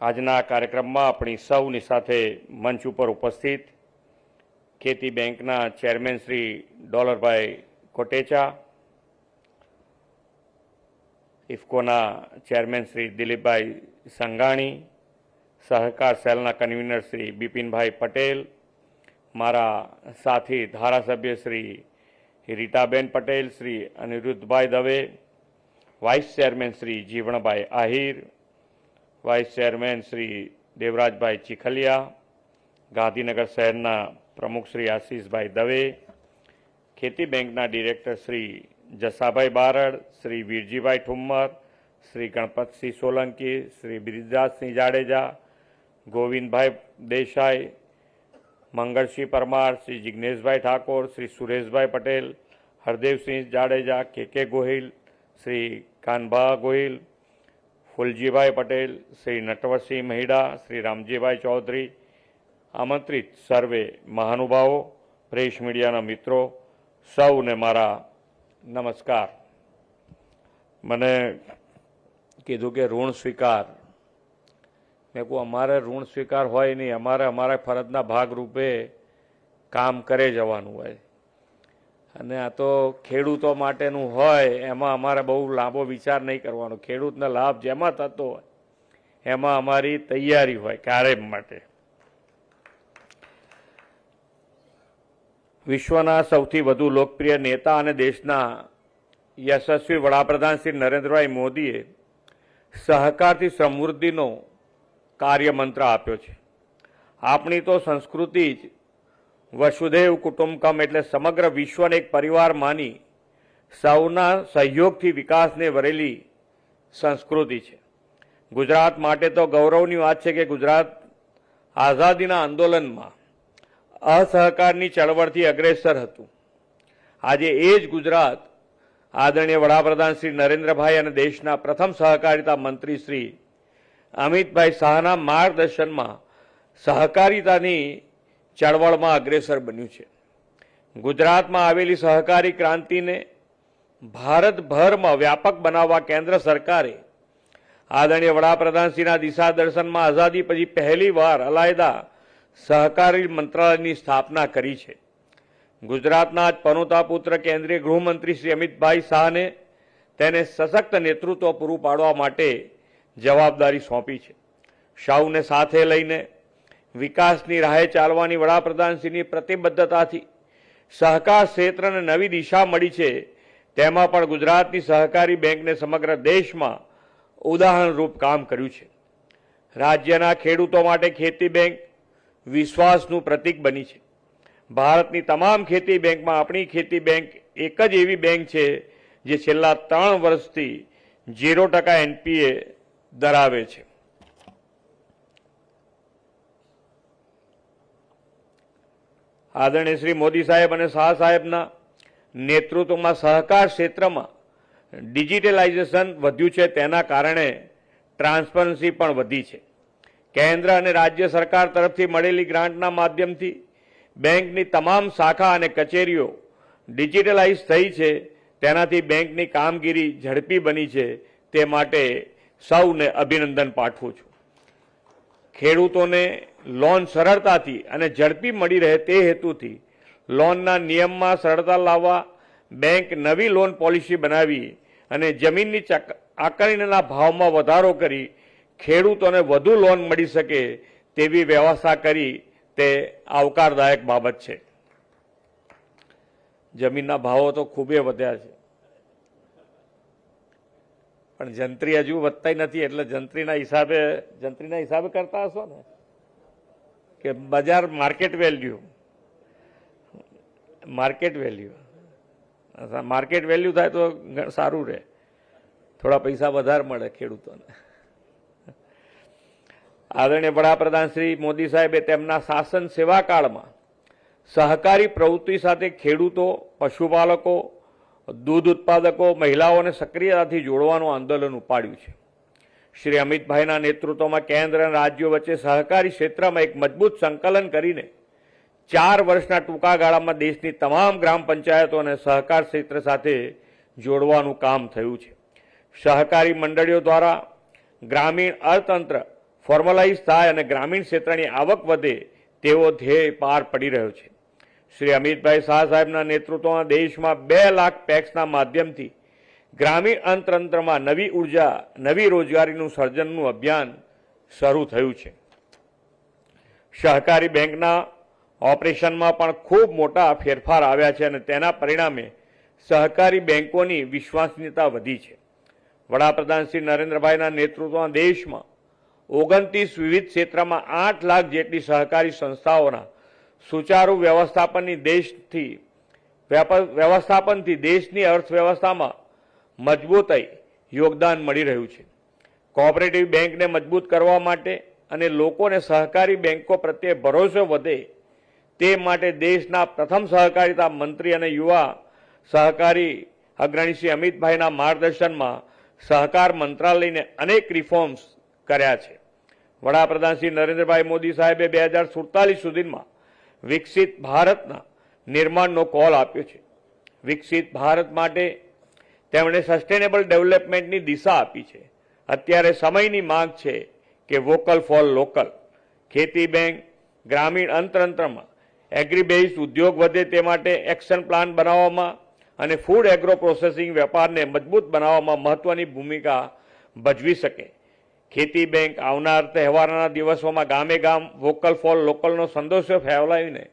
આજના કાર્યક્રમમાં આપણી સૌની સાથે મંચ ઉપર ઉપસ્થિત ખેતી બેંકના ચેરમેન શ્રી ડોલરભાઈ કોટેચા, ઇફકોના ચેરમેન શ્રી દિલીપભાઈ સંઘાણી, સહકાર સેલના કન્વીનર શ્રી બિપિનભાઈ પટેલ, મારા સાથી ધારાસભ્ય Shri Ritaben Patel, Shri Aniruddhbhai Dave vice chairman Shri Jivanbhai Ahir vice chairman Shri Devrajbhai Chikhaliya Gandhinagar શહેરના પ્રમુખ શ્રી આશીષભાઈ દવે ખેતી બેંકના director Shri Jasabhai Barad Shri Virjibhai Thummar Shri Ganpatsinh Solanki Shri Biridassinh Jadeja Govindbhai Desai Mangalsinh Parmar Shri Jigneshbhai Thakor Shri Sureshbhai Patel Hardevsinh Jadeja K K Gohil Shri કાનભા Gohil, Phuljibhai Patel, Shri Natwarsinh Mahida, Shri Ramjibhai Chaudhary, આમંત્રિત સર્વે મહાનુભાવો press મીડિયાના મિત્રો, સૌને મારા નમસ્કાર. મને કીધું કે ઋણ સ્વીકાર. મેં કહું, અમારે ઋણ સ્વીકાર હોય નહીં, અમારે, અમારા ફરજના ભાગરૂપે કામ કરે જવાનું હોય. અને આ તો ખેડૂતો માટેનું હોય, એમાં અમારે બહુ લાંબો વિચાર નહીં કરવાનો. ખેડૂતને લાભ જેમાં થતો હોય, એમાં અમારી તૈયારી હોય ક્યારે માટે. વિશ્વના સૌથી વધુ લોકપ્રિય નેતા અને દેશના યશસ્વી વડાપ્રધાન શ્રી નરેન્દ્રભાઈ મોદીએ સહકારથી સમૃદ્ધિનો કાર્યમંત્ર આપ્યો છે. આપણી તો સંસ્કૃતિ જ વસુદેવ કુટુંબકમ એટલે સમગ્ર વિશ્વને એક પરિવાર માની સૌના સહયોગથી વિકાસને વરેલી સંસ્કૃતિ છે. ગુજરાત માટે તો ગૌરવની વાત છે કે ગુજરાત આઝાદીના આંદોલનમાં અસહકારની ચળવળથી અગ્રેસર હતું. આજે એ જ ગુજરાત આદરણીય વડાપ્રધાન શ્રી નરેન્દ્રભાઈ અને દેશના પ્રથમ સહકારિતા મંત્રી શ્રી અમિતભાઈ શાહના માર્ગદર્શનમાં સહકારિતાની ચળવળમાં અગ્રેસર બન્યું છે. ગુજરાતમાં આવેલી સહકારી ક્રાંતિને ભારતભરમાં વ્યાપક બનાવવા કેન્દ્ર સરકારે આદરણીય વડાપ્રધાનશ્રીના દિશા દર્શનમાં આઝાદી પછી પહેલી વાર અલાયદા સહકારી મંત્રાલયની સ્થાપના કરી છે. ગુજરાતના જ પનોતા પુત્ર કેન્દ્રીય ગૃહમંત્રી શ્રી અમિતભાઈ શાહને તેને સશક્ત નેતૃત્વ પૂરું પાડવા માટે જવાબદારી સોંપી છે. સૌને સાથે લઈને વિકાસની રાહે ચાલવાની વડાપ્રધાનશ્રીની પ્રતિબદ્ધતાથી સહકાર ક્ષેત્રને નવી દિશા મળી છે. તેમાં પણ ગુજરાતની સહકારી બેંકને સમગ્ર દેશમાં ઉદાહરણરૂપ કામ કર્યું છે. રાજ્યના ખેડૂતો માટે ખેતી બેંક વિશ્વાસનું પ્રતીક બની છે. ભારતની તમામ ખેતી બેંકમાં આપણી ખેતી બેંક એક જ એવી બેંક છે, જે છેલ્લા ત્રણ વર્ષથી ઝીરો ટકા એનપીએ ધરાવે છે. આદરણીય શ્રી મોદી સાહેબ અને શાહ સાહેબના નેતૃત્વમાં સહકાર ક્ષેત્રમાં ડિજિટલાઇઝેશન વધ્યું છે. તેના કારણે ટ્રાન્સપરન્સી પણ વધી છે. કેન્દ્ર અને રાજ્ય સરકાર તરફથી મળેલી ગ્રાન્ટના માધ્યમથી બેંકની તમામ શાખા અને કચેરીઓ ડિજિટલાઇઝ થઈ છે. તેનાથી બેંકની કામગીરી ઝડપી બની છે. તે માટે સૌને અભિનંદન પાઠવું છું. ખેડૂતોને લોન સરળતાથી અને ઝડપી મળી રહે તે હેતુથી લોનના નિયમમાં સરળતા લાવવા બેંક નવી લોન પોલિસી બનાવી અને જમીનની આકારણીના ભાવમાં વધારો કરી ખેડૂતોને વધુ લોન મળી શકે તેવી વ્યવસ્થા કરી તે આવકારદાયક બાબત છે. જમીનના ભાવો તો ખૂબે વધ્યા છે. પણ જંત્રી હજુ વધતા નથી, એટલે જંત્રીના હિસાબે જંત્રીના હિસાબે કરતા હશો ને? કે બજાર market value. Market value. Market value થાય તો સારું રહે. થોડા પૈસા વધારે મળે ખેડૂતોને. આદરણીય વડાપ્રધાન શ્રી મોદી સાહેબે તેમના શાસન સેવાકાળમાં સહકારી પ્રવૃત્તિ સાથે ખેડૂતો, પશુપાલકો દૂધ ઉત્પાદકો મહિલાઓને સક્રિયતાથી જોડવાનું આંદોલન ઉપાડ્યું છે. શ્રી અમિતભાઈના નેતૃત્વમાં કેન્દ્ર અને રાજ્યો વચ્ચે સહકારી ક્ષેત્રમાં એક મજબૂત સંકલન કરીને ચાર વર્ષના ટૂંકા ગાળામાં દેશની તમામ ગ્રામ પંચાયતો અને સહકાર ક્ષેત્ર સાથે જોડવાનું કામ થયું છે. સહકારી મંડળીઓ દ્વારા ગ્રામીણ અર્થતંત્ર ફોર્મલાઇઝ થાય અને ગ્રામીણ ક્ષેત્રની આવક વધે તેવો ધ્યેય પાર પડી રહ્યો છે. શ્રી અમિતભાઈ શાહ સાહેબના નેતૃત્વમાં દેશમાં બે લાખ પેક્સના માધ્યમથી ગ્રામીણ અર્થતંત્રમાં નવી ઊર્જા, નવી રોજગારીનું સર્જનનું અભિયાન શરૂ થયું છે. સહકારી બેંકના ઓપરેશનમાં પણ ખૂબ મોટા ફેરફાર આવ્યા છે અને તેના પરિણામે સહકારી બેંકોની વિશ્વસનીયતા વધી છે. વડાપ્રધાન શ્રી નરેન્દ્રભાઈના નેતૃત્વમાં દેશમાં ઓગણત્રીસ વિવિધ ક્ષેત્રમાં આઠ લાખ જેટલી સહકારી સંસ્થાઓના સુચારુ વ્યવસ્થાપનની દેશથી વ્યવસ્થાપનથી દેશની અર્થવ્યવસ્થામાં મજબૂતાઈ યોગદાન મળી રહ્યું છે. કોઓપરેટિવ બેંકને મજબૂત કરવા માટે અને લોકોને સહકારી બેંકો પ્રત્યે ભરોસો વધે તે માટે દેશના પ્રથમ સહકારિતા મંત્રી અને યુવા સહકારી અગ્રણી શ્રી અમિતભાઈના માર્ગદર્શનમાં સહકાર મંત્રાલયને અનેક રિફોર્મ્સ કર્યા છે. વડાપ્રધાન શ્રી નરેન્દ્રભાઈ મોદી સાહેબે બે હજાર સુડતાલીસ સુધીમાં વિકસિત ભારતના નિર્માણનો કોલ આપ્યો છે. વિકસિત ભારત માટે તેમણે સસ્ટેનેબલ ડેવલપમેન્ટની દિશા આપી છે. અત્યારે સમયની માંગ છે કે વોકલ ફોર લોકલ ખેતી બેંક, ગ્રામીણ અંતરંત્રમાં એગ્રીબેઝ ઉદ્યોગ વધે તે માટે એક્શન પ્લાન બનાવવામાં અને ફૂડ એગ્રો પ્રોસેસિંગ વેપારને મજબૂત બનાવવામાં મહત્વની ભૂમિકા ભજવી શકે. ખેતી બેંક આવનાર તહેવારના દિવસોમાં ગામે ગામ વોકલ ફોર લોકલનો સંદેશો ફેલાવીને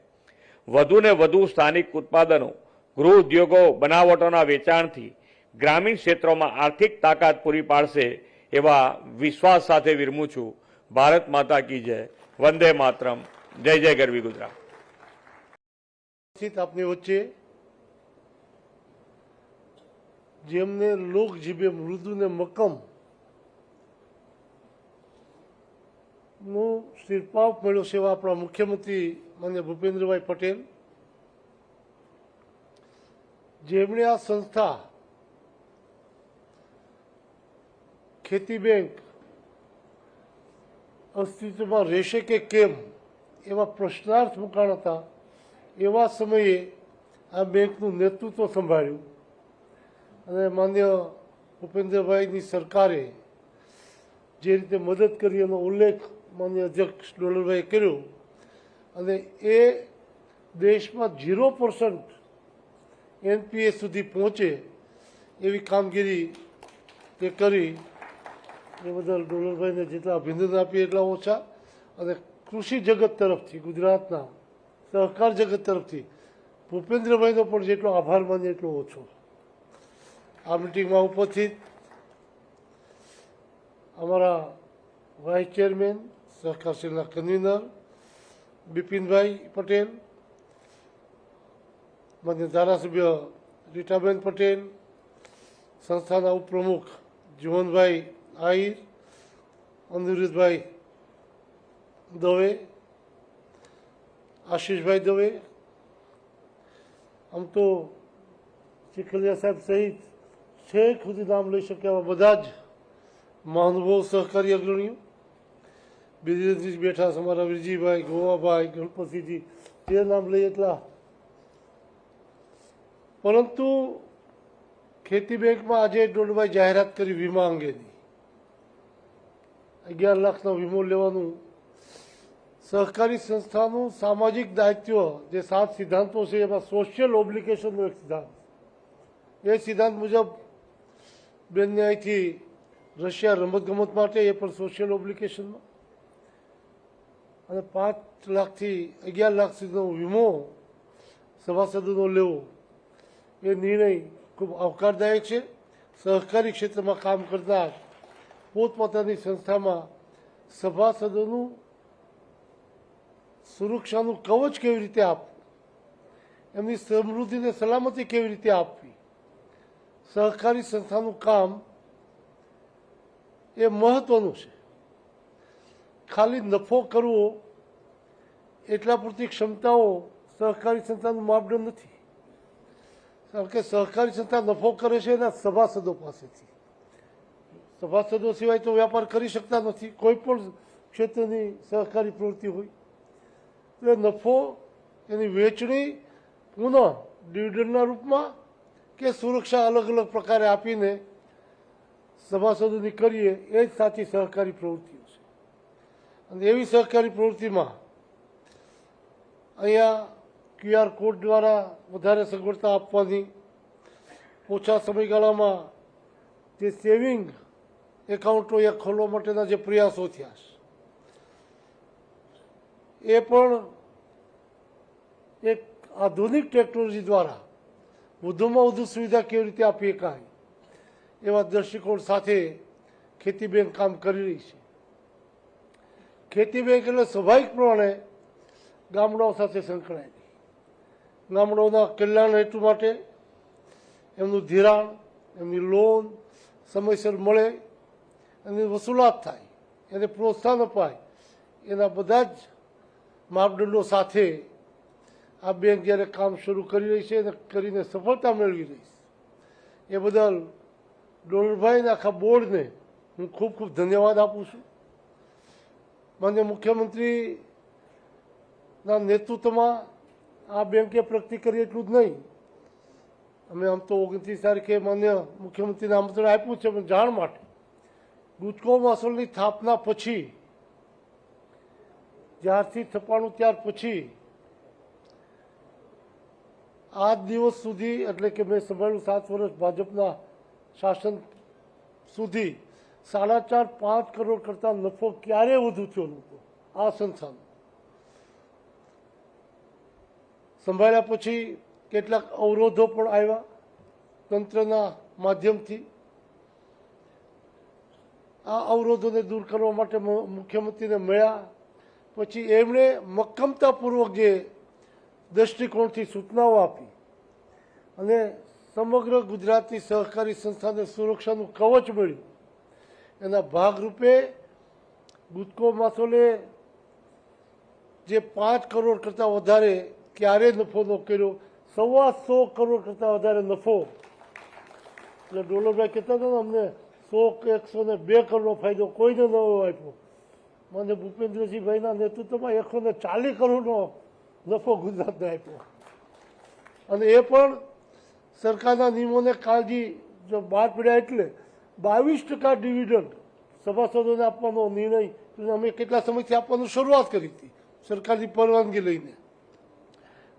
વધુને વધુ સ્થાનિક ઉત્પાદનો, ગૃહ ઉદ્યોગો, બનાવટોના વેચાણથી ગ્રામીણ ક્ષેત્રોમાં આર્થિક તાકાત પૂરી પાડશે એવા વિશ્વાસ સાથે વિરમું છું. ભારત માતા કી જય. વંદે માતરમ. જય જય ગરવી ગુજરાત. સ્થિત આપની વચ્ચે જેમને લોકજીભે મૃદુ ને મક્કમ નું મેળો સેવા આપણા મુખ્યમંત્રી માન્ય ભૂપેન્દ્રભાઈ પટેલ, જેમણે આ સંસ્થા ખેતી બેંક અસ્તિત્વમાં રહેશે કે કેમ એવા પ્રશ્નાર્થ મુકાણ હતા, એવા સમયે આ બેંકનું નેતૃત્વ સંભાળ્યું. અને માન્ય ભૂપેન્દ્રભાઈની સરકારે જે રીતે મદદ કરી એનો ઉલ્લેખ માન્ય અધ્યક્ષ ડોલરભાઈએ કર્યું. અને એ દેશમાં ઝીરો પર્સન્ટ એનપીએસ સુધી પહોંચે એવી કામગીરી એ કરી. એ બદલ ડોલરભાઈને જેટલા અભિનંદન આપીએ એટલા ઓછા. અને કૃષિ જગત તરફથી, ગુજરાતના સહકાર જગત તરફથી ભૂપેન્દ્રભાઈનો પણ જેટલો આભાર માનીએ એટલો ઓછો. આ મિટિંગમાં ઉપસ્થિત અમારા વાઇસ ચેરમેન સહકાર સેલના કન્વીનર બિપિનભાઈ પટેલ માન્ય ધારાસભ્ય રીટાબેન પટેલ સંસ્થાના ઉપપ્રમુખ જીવનભાઈ આહિર અનિરુદ્ધભાઈ દવે આશીષભાઈ દવે આમ તો ચીખલિયા સાહેબ સહિત છેક સુધી નામ લઈ શક્યા બધા જ મહાનુભાવ સહકારી અગ્રણીઓ બીજી બેઠા છે અમારા વિરજીભાઈ, ગોવાભાઈ, ગણપતિજી. તે નામ લઈ એટલા. પરંતુ ખેતી બેંકમાં આજે ડોલભાઈ જાહેરાત કરી વીમા અંગેની. અગિયાર લાખનો વીમો લેવાનું. સહકારી સંસ્થાનું સામાજિક દાયિત્વ, જે સાત સિદ્ધાંતો છે, એમાં સોશિયલ ઓબ્લિકેશનનો એક સિદ્ધાંત. એ સિદ્ધાંત મુજબ બેનને અહીંથી રશિયા રમતગમત માટે એ પણ સોશિયલ ઓબ્લિગેશનમાં અને પાંચ લાખથી અગિયાર લાખ સુધીનો વીમો સભાસદોનો લેવો, એ નિર્ણય ખૂબ આવકારદાયક છે. સહકારી ક્ષેત્રમાં કામ કરનાર પોતપોતાની સંસ્થામાં સભાસદોનું સુરક્ષાનું કવચ કેવી રીતે આપવું, એમની સમૃદ્ધિને સલામતી કેવી રીતે આપવી, સહકારી સંસ્થાનું કામ એ મહત્વનું છે. ખાલી નફો કરવો, એટલા પૂરતી ક્ષમતાઓ સહકારી સંસ્થાનું માપદંડ નથી. કારણ કે સહકારી સંસ્થા નફો કરે છે એના સભાસદો પાસેથી. સભાસદો સિવાય તો વ્યાપાર કરી શકતા નથી. કોઈ પણ ક્ષેત્રની સહકારી પ્રવૃત્તિ હોય. તો એ નફો, એની વેચણી પુનઃ ડિવિડન્ડના રૂપમાં કે સુરક્ષા અલગ અલગ પ્રકારે આપીને સભાસદોની કરીએ એ જ સાચી સહકારી પ્રવૃત્તિઓ છે અને એવી સહકારી પ્રવૃત્તિમાં અહીંયા ક્યુઆર કોડ દ્વારા વધારે સગવડતા આપવાની, ઓછા સમયગાળામાં જે સેવિંગ એકાઉન્ટો અહીંયા ખોલવા માટેના જે પ્રયાસો થયા છે, એ પણ એક આધુનિક ટેકનોલોજી દ્વારા વધુમાં વધુ સુવિધા કેવી રીતે આપી શકાય એવા દૃષ્ટિકોણ સાથે ખેતી બેંક કામ કરી રહી છે. ખેતી બેંક એટલે સ્વાભાવિક પ્રમાણે ગામડાઓ સાથે સંકળાયેલી ગામડાઓના કલ્યાણ હેતુ માટે એમનું ધિરાણ, એમની લોન સમયસર મળે, એની વસૂલાત થાય, એને પ્રોત્સાહન અપાય, એના બધા જ માપદંડો સાથે આ બેંક જ્યારે કામ શરૂ કરી રહી છે અને કરીને સફળતા મેળવી રહી એ બદલ ડોલરભાઈને આખા બોર્ડને હું ખૂબ ખૂબ ધન્યવાદ આપું છું. માન્ય મુખ્યમંત્રીના નેતૃત્વમાં આ બેંકે પ્રગતિ કરી એટલું જ નહીં. અમે આમ તો ઓગણત્રીસ તારીખે માન્ય મુખ્યમંત્રીને આમંત્રણ આપ્યું છે, પણ જાણ માટે ગુજકો મહોત્સવની સ્થાપના પછી, જ્યારથી થપાણું ત્યાર પછી આ દિવસ સુધી, એટલે કે મેં સંભાળ્યું સાત વર્ષ ભાજપના શાસન સુધી સાડા ચાર પાંચ કરોડ કરતાં નફો ક્યારે વધુ થયો નહોતો આ સંસ્થાનો સંભાળ્યા પછી કેટલાક અવરોધો પણ આવ્યા તંત્રના માધ્યમથી આ અવરોધોને દૂર કરવા માટે મુખ્યમંત્રીને મળ્યા પછી એમણે મક્કમતાપૂર્વક જે દ્રષ્ટિકોણથી સૂચનાઓ આપી અને સમગ્ર ગુજરાતની સહકારી સંસ્થાને સુરક્ષાનું કવચ મળ્યું એના ભાગરૂપે ગુજકો માસોલે જે પાંચ કરોડ કરતાં વધારે ક્યારે નફો ન કર્યો? સવા સો કરોડ કરતાં વધારે નફો. એટલે ડોલરભાઈ કહેતા હતા ને, અમને સો એકસો ને બે કરોડનો ફાયદો કોઈને ન આપ્યો. મને ભૂપેન્દ્રસિંહભાઈના નેતૃત્વમાં એકસો ને ચાલીસ કરોડનો નફો ગુજરાતને આપ્યો. અને એ પણ સરકારના નિયમોને કાળજી જો બહાર પડ્યા એટલે બાવીસ ટકા ડિવિડન્ડ સભાસદોને આપવાનો નિર્ણય અમે કેટલા સમયથી આપવાની શરૂઆત કરી હતી? સરકારની પરવાનગી લઈને.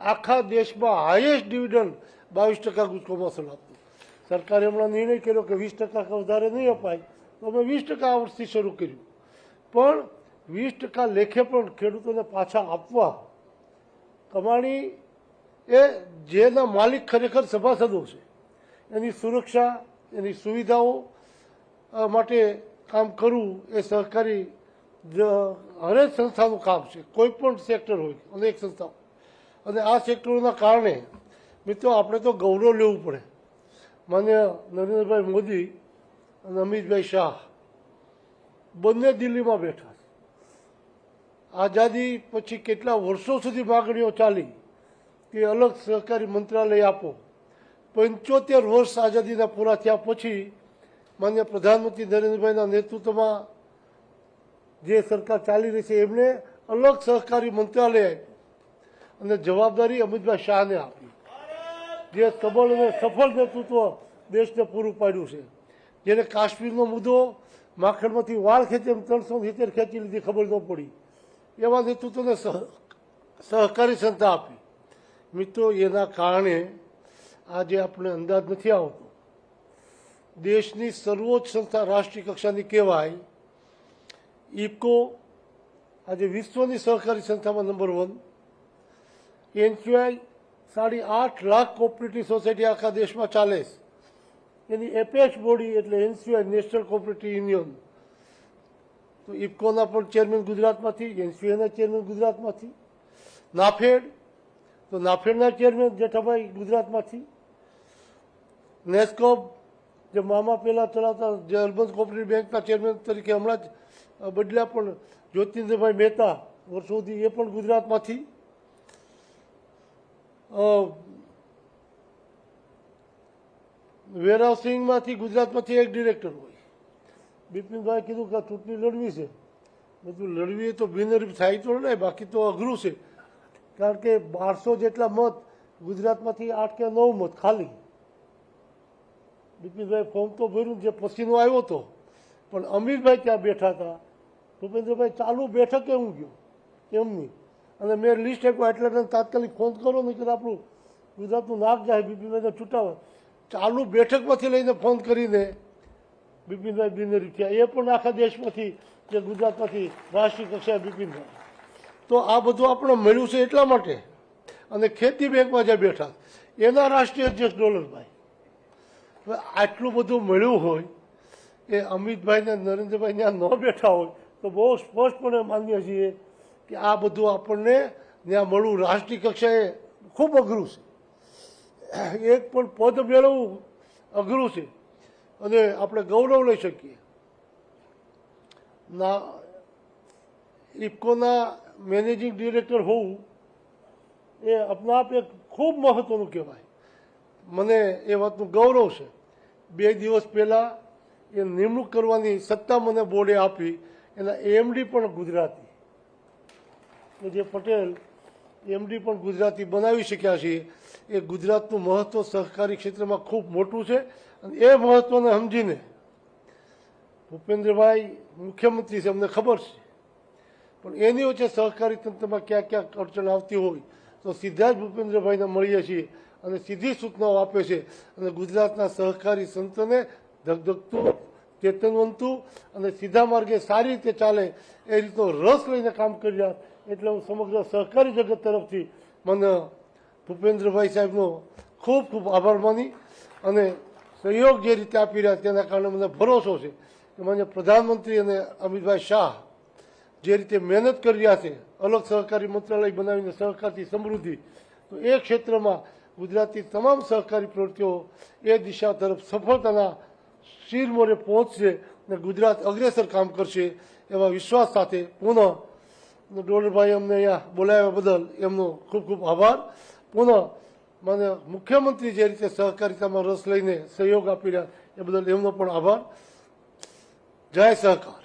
આખા દેશમાં હાઈએસ્ટ ડિવિડન્ડ બાવીસ ટકા ગુજકોમાં આપતું સરકારે હમણાં નિર્ણય કર્યો કે વીસ ટકા વધારે નહીં અપાય, તો અમે વીસ ટકા આ વર્ષથી શરૂ કર્યું. પણ વીસ ટકા લેખે પણ ખેડૂતોને પાછા આપવા કમાણી એ જેના માલિક ખરેખર સભાસદો છે. એની સુરક્ષા, એની સુવિધાઓ માટે કામ કરવું એ સહકારી હરેક સંસ્થાનું કામ છે. કોઈ પણ સેક્ટર હોય, અનેક સંસ્થાઓ. અને આ સેક્ટરોના કારણે, મિત્રો, આપણે તો ગૌરવ લેવું પડે. માન્ય નરેન્દ્રભાઈ મોદી અને અમિતભાઈ શાહ બંને દિલ્હીમાં બેઠા આઝાદી પછી કેટલા વર્ષો સુધી માગણીઓ ચાલી કે અલગ સહકારી મંત્રાલય આપો. પંચોતેર વર્ષ આઝાદીના પૂરા થયા પછી માન્ય પ્રધાનમંત્રી નરેન્દ્રભાઈના નેતૃત્વમાં જે સરકાર ચાલી રહી છે, એમણે અલગ સહકારી મંત્રાલય અને જવાબદારી અમિતભાઈ શાહને આપી. જે સબળ અને સફળ નેતૃત્વ દેશને પૂરું પાડ્યું છે. જેને કાશ્મીરનો મુદ્દો માખણમાંથી વાળ ખેંચે એમ ત્રણસો સિત્તેર ખેંચી લીધી ખબર ન પડી. એવા નેતૃત્વને સહકારી સંસ્થા આપી. મિત્રો, એના કારણે આજે આપણે અંદાજ નથી આવતો. દેશની સર્વોચ્ચ સંસ્થા રાષ્ટ્રીય કક્ષાની કહેવાય ઇફકો આજે વિશ્વની સહકારી સંસ્થામાં નંબર વન એનસીઆઈ સાડી આઠ લાખ કોઓપરેટિવ સોસાયટી આખા દેશમાં ચાલે છે. એની એપેક્સ બોડી એટલે એનસીઆઈ નેશનલ કોઓપરેટિવ યુનિયન તો ઇફકોના પણ ચેરમેન ગુજરાતમાંથી, એનસીઆઈના ચેરમેન ગુજરાતમાંથી. નાફેડ, તો નાફેડના ચેરમેન જેઠાભાઈ ગુજરાતમાંથી. નેસ્કોપ જે મામા પહેલાં ચલાવતા જે અર્બન કોઓપરેટિવ બેંકના ચેરમેન તરીકે હમણાં જ બદલ્યા પણ જ્યોતિન્દ્રભાઈ મહેતા વર્ષો સુધી એ પણ ગુજરાતમાંથી. વેરહાઉસિંગમાંથી ગુજરાતમાંથી એક ડિરેક્ટર હોય. બિપિનભાઈ કીધું કે ચૂંટણી લડવી છે. બધું લડવી તો બિનરીફ થાય તો નહીં, બાકી તો અઘરું છે. કારણ કે બારસો જેટલા મત ગુજરાતમાંથી આઠ કે નવ મત ખાલી. બિપિનભાઈ ફોર્મ તો ભર્યું જે પછીનો આવ્યો હતો. પણ અમીરભાઈ ત્યાં બેઠા હતા. ભૂપેન્દ્રભાઈ ચાલુ બેઠકે હું ગયો. એમની અને મેં લિસ્ટ આપ્યું, એટલે તાત્કાલિક ફોન કરો નહીં આપણું ગુજરાતનું નાક જાય બિપિનભાઈને છૂટાવે. ચાલુ બેઠકમાંથી લઈને ફોન કરીને બિપિનભાઈ બિનરી થયા. એ પણ આખા દેશમાંથી, જે ગુજરાતમાંથી રાષ્ટ્રીય કક્ષાએ બિપિનભાઈ તો આ બધું આપણે મળ્યું છે એટલા માટે. અને ખેતી બેંકમાં જે બેઠા. એના રાષ્ટ્રીય અધ્યક્ષ ડોલરભાઈ. આટલું બધું મળ્યું હોય એ અમિતભાઈ ને નરેન્દ્રભાઈ ત્યાં ન બેઠા હોય, તો બહુ સ્પષ્ટપણે માનીએ છીએ કે આ બધું આપણને ત્યાં મળવું રાષ્ટ્રીય કક્ષાએ ખૂબ અઘરું છે. એક પણ પદ મેળવવું અઘરું છે. અને આપણે ગૌરવ લઈ શકીએ. ના, ઇફકોના મેનેજિંગ ડિરેક્ટર હોવું એ આપના આપ એક ખૂબ મહત્ત્વનું કહેવાય. મને એ વાતનું ગૌરવ છે. બે દિવસ પહેલાં એ નિમણૂક કરવાની સત્તા મને બોર્ડે આપી, એના એમડી પણ ગુજરાતી. જે પટેલ એમડી પણ ગુજરાતી બનાવી શક્યા છીએ એ ગુજરાતનું મહત્વ સહકારી ક્ષેત્રમાં ખૂબ મોટું છે અને એ મહત્વને સમજીને ભૂપેન્દ્રભાઈ મુખ્યમંત્રી છે, અમને ખબર છે. પણ એની વચ્ચે સહકારી તંત્રમાં ક્યાં ક્યાંક અડચણ આવતી હોય, તો સીધા જ ભૂપેન્દ્રભાઈને મળીએ છીએ. અને સીધી સૂચનાઓ આપે છે. અને ગુજરાતના સહકારી સંતને ધગધગતું, ચેતનવંતું અને સીધા માર્ગે સારી રીતે ચાલે એ રીતનો રસ લઈને કામ કર્યા એટલે હું સમગ્ર સહકારી જગત તરફથી મને ભૂપેન્દ્રભાઈ સાહેબનો ખૂબ ખૂબ આભાર માની અને સહયોગ જે રીતે આપી રહ્યા તેના કારણે મને ભરોસો છે કે મને પ્રધાનમંત્રી અને અમિતભાઈ શાહ જે રીતે મહેનત કરી રહ્યા છે, અલગ સહકારી મંત્રાલય બનાવીને સહકારથી સમૃદ્ધિ, તો એ ક્ષેત્રમાં ગુજરાતની તમામ સહકારી પ્રવૃત્તિઓ એ દિશા તરફ સફળતાના શિરમોરે પહોંચશે અને ગુજરાત અગ્રેસર કામ કરશે એવા વિશ્વાસ સાથે પુનઃ ડોલરભાઈ અમને અહીંયા બોલાવ્યા બદલ એમનો ખૂબ ખૂબ આભાર. પુનઃ મને મુખ્યમંત્રી જે રીતે સહકારિતામાં રસ લઈને સહયોગ આપી રહ્યા એ બદલ એમનો પણ આભાર. જય સહકાર.